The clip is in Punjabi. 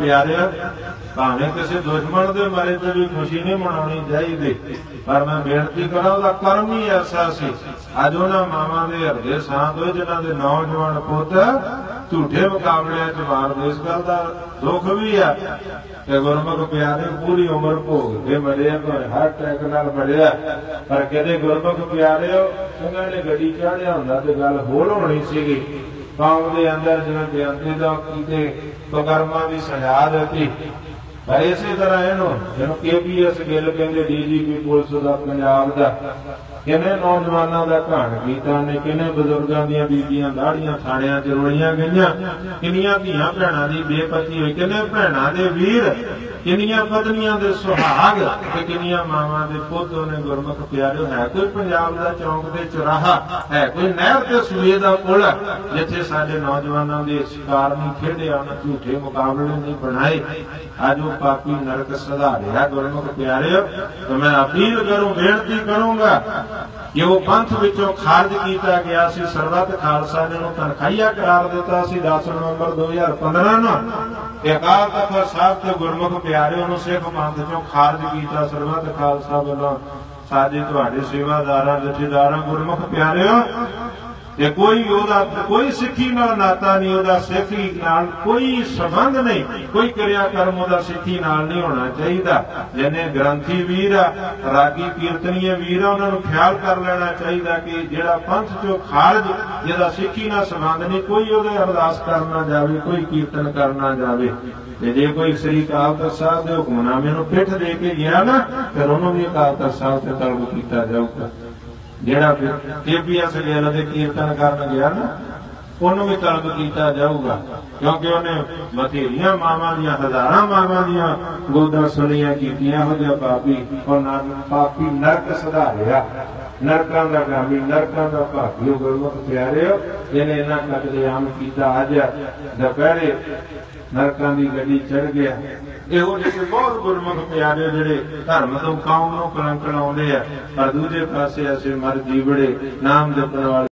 ਪਿਆਰਿਆ, ਭਾਵੇਂ ਕਿਸੇ ਦੁਸ਼ਮਣ ਦੇ ਮਰੇ ਤੇ ਵੀ ਖੁਸ਼ੀ ਨਹੀਂ ਮਨਾਉਣੀ ਚਾਹੀਦੀ, ਪਰ ਮੈਂ ਬੇਨਤੀ ਕਰਾਂ, ਉਹਦਾ ਕਰਮ ਹੀ ਐਸਾ ਸੀ। ਅੱਜ ਉਹਨਾਂ ਮਾਵਾਂ ਦੇ ਹਿਰਦੇ ਸ਼ਾਂਤ ਹੋਏ, ਜਿਨ੍ਹਾਂ ਦੇ ਨੌਜਵਾਨ ਪੁੱਤ ਝੂਠੇ ਮੁਕਾਬਲਿਆਂ 'ਚ ਮਾਰ ਇਸ ਗੱਲ ਦਾ ਦੁੱਖ ਵੀ ਆ। ਕਿ ਗੁਰਮੁਖ ਪਿਆਰੇ, ਪੂਰੀ ਉਮਰ ਭੋਗ ਕੇ ਮਰਿਆ, ਪਰ ਹਰ ਟੈਕ ਨਾਲ ਮਰਿਆ। ਪਰ ਕਦੇ ਗੁਰਮੁਖ ਪਿਆਰੇ ਸੰਗਾਂ ਨੇ ਗੱਡੀ ਚਾੜਿਆ ਹੁੰਦਾ ਤੇ ਗੱਲ ਹੋਰ ਹੋਣੀ ਸੀਗੀ। ਕੌਮ ਦੇ ਅੰਦਰ ਜਿਵੇਂ ਬੇਅੰਤੀ ਦਾ ਕੀਤੇ ਕੁਕਰਮਾਂ ਦੀ ਸਜ਼ਾ ਦਿੱਤੀ। ਪਰ ਇਸੇ ਤਰ੍ਹਾਂ ਇਹਨੂੰ ਜਿਹਨੂੰ ਕੇਪੀਐਸ ਗਿੱਲ ਕਹਿੰਦੇ ਡੀਜੀਪੀ ਪੁਲਿਸ ਦਾ, ਪੰਜਾਬ ਦਾ, ਕਿੰਨੇ ਨੌਜਵਾਨਾਂ ਦਾ ਘਾਣ ਕੀਤਾ ਨੇ ਕਿੰਨੇ ਬਜ਼ੁਰਗਾਂ ਦੀਆਂ ਬੀਬੀਆਂ ਦਾੜੀਆਂ ਥਾਣਿਆਂ 'ਚ ਰੋਲੀਆਂ ਗਈਆਂ, ਕਿੰਨੀਆਂ ਧੀਆਂ ਭੈਣਾਂ ਦੀ ਬੇਪਤੀ ਹੋਈ, ਕਿੰਨੇ ਭੈਣਾਂ ਦੇ ਵੀਰ ਕਿੰਨੀਆਂ ਪਤਨੀਆਂ ਦੇ ਸੁਹਾਗ ਤੇ ਕਿੰਨੀਆਂ ਮਾਵਾਂ ਦੇ ਪੁੱਤ ਨੇ ਗੁਰਮੁਖ ਪਿਆਰਿਓ, ਹੈ ਕੋਈ ਪੰਜਾਬ ਦਾ ਚੌਂਕ ਤੇ ਚੁਰਾਹਾ? ਹੈ ਕੋਈ ਨਹਿਰ ਤੇ ਸੂਏ ਦਾ ਪੁਲ? ਜਿੱਥੇ ਸਾਡੇ ਨੌਜਵਾਨਾਂ ਦੇ ਸ਼ਿਕਾਰ ਨਹੀਂ ਖੇਡਿਆ ਉਹਨਾਂ ਝੂਠੇ ਮੁਕਾਬਲੇ ਨਹੀਂ ਬਣਾਏ। ਅੱਜ ਉਹ ਪਾਪੀ ਨਰਕ ਸੁਧਾਰਿਆ, ਗੁਰਮੁਖ ਪਿਆਰਿਓ, ਤੇ ਮੈਂ ਅਪੀਲ ਕਰੂੰ, ਬੇਨਤੀ ਕਰੂੰਗਾ ਕਿ ਉਹ ਪੰਥ ਵਿੱਚੋਂ ਖਾਰਜ ਕੀਤਾ ਗਿਆ ਸੀ, ਸਰਬੱਤ ਖਾਲਸਾ ਨੇ ਉਹਨੂੰ ਤਨਖਾਹੀਆ ਕਰਾਰ ਦਿੱਤਾ ਸੀ 10 ਨਵੰਬਰ 2015 ਨੂੰ। ਤੇ ਅਕਾਲ ਤਖਤ ਸਾਹਿਬ ਤੇ ਗੁਰਮੁਖ ਪਿਆਰਿਓ ਨੂੰ ਸਿੱਖ ਪੰਥ ਚੋਂ ਖਾਰਜ ਕੀਤਾ, ਸਰਬੱਤ ਖਾਲਸਾ ਵੱਲੋਂ। ਸਾਡੇ ਤੁਹਾਡੇ ਸੇਵਾਦਾਰਾਂ, ਜਥੇਦਾਰਾਂ, ਗੁਰਮੁਖ ਪਿਆਰਿਓ ਤੇ ਕੋਈ ਉਹਦਾ, ਕੋਈ ਸਿੱਖੀ ਨਾਲ ਨਾਤਾ ਨਹੀਂ, ਉਹਦਾ ਸਿੱਖੀ ਨਾਲ ਕੋਈ ਸੰਬੰਧ ਨਹੀਂ, ਕੋਈ ਕਿਰਿਆ ਕਰਮ ਉਹਦਾ ਸਿੱਖੀ ਨਾਲ ਨਹੀਂ ਹੋਣਾ ਚਾਹੀਦਾ। ਜਿਹਨੇ ਗ੍ਰੰਥੀ ਵੀਰ ਆ, ਰਾਗੀ ਕੀਰਤਨੀਏ ਵੀਰ ਆ, ਉਹਨਾਂ ਨੂੰ ਖਿਆਲ ਕਰ ਲੈਣਾ ਚਾਹੀਦਾ ਕਿ ਜਿਹੜਾ ਪੰਥ ਚੋਂ ਖਾਰਜ, ਜਿਹਦਾ ਸਿੱਖੀ ਨਾਲ ਸੰਬੰਧ ਨਹੀਂ, ਕੋਈ ਉਹਦੇ ਅਰਦਾਸ ਕਰਨਾ ਜਾਵੇ, ਕੋਈ ਕੀਰਤਨ ਕਰਨਾ ਜਾਵੇ। ਤੇ ਜੇ ਕੋਈ ਸ੍ਰੀ ਅਕਾਲ ਤਖਤ ਸਾਹਿਬ ਦੇ ਹੁਕਮਨਾਮੇ ਨੂੰ ਪਿੱਠ ਦੇ ਕੇ ਗਿਆ ਨਾ, ਫਿਰ ਉਹਨੂੰ ਵੀ ਅਕਾਲ ਤਖਤ ਸਾਹਿਬ ਤੇ ਤਲਬ ਕੀਤਾ ਜਾਊਗਾ। ਜਿਹੜਾ ਕੇਪੀਐਸ ਗਿੱਲ ਦੇ ਕੀਰਤਨ ਕਰਨ ਗਿਆ ਨਾ ਉਹਨੂੰ ਵੀ ਤਲਬ ਕੀਤਾ ਜਾਊਗਾ। ਕਿਉਂਕਿ ਉਹਨੇ ਬਥੇਰੀਆਂ ਮਾਵਾਂ ਦੀਆਂ, ਹਜ਼ਾਰਾਂ ਮਾਵਾਂ ਦੀਆਂ ਗੋਦਾਂ ਸੁਣੀਆਂ ਕੀਤੀਆਂ ਹੋ ਜਿਹਾ ਪਾਪੀ ਉਹਨਾਂ ਪਾਪੀ ਨਰਕ ਸੁਧਾਰਿਆ ਨਰਕਾਂ ਦਾ ਗਾਮੀ ਨਰਕਾਂ ਦਾ ਭਾਗਿਓ ਗੁਰਮੁਖ ਪਿਆਰਿਓ, ਜਿਹਨੇ ਇਹਨਾਂ ਕਤਲੇ ਆਮ ਕੀਤਾ ਅੱਜ। ਦੁਪਹਿਰੇ ਨਰਕਾਂ ਦੀ ਗੱਡੀ ਚੜ ਗਿਆ। ਇਹੋ ਜਿਹੇ ਬਹੁਤ ਗੁਰਮੁਖ ਪਿਆਰੇ ਜਿਹੜੇ ਧਰਮ ਤੋਂ ਕੌਮ ਨੂੰ ਕਲੰਕ ਲਾਉਂਦੇ ਆ, ਪਰ ਦੂਜੇ ਪਾਸੇ ਅਸੀਂ ਮਰ ਜੀਵੜੇ ਨਾਮ ਜਪਣ ਵਾਲੇ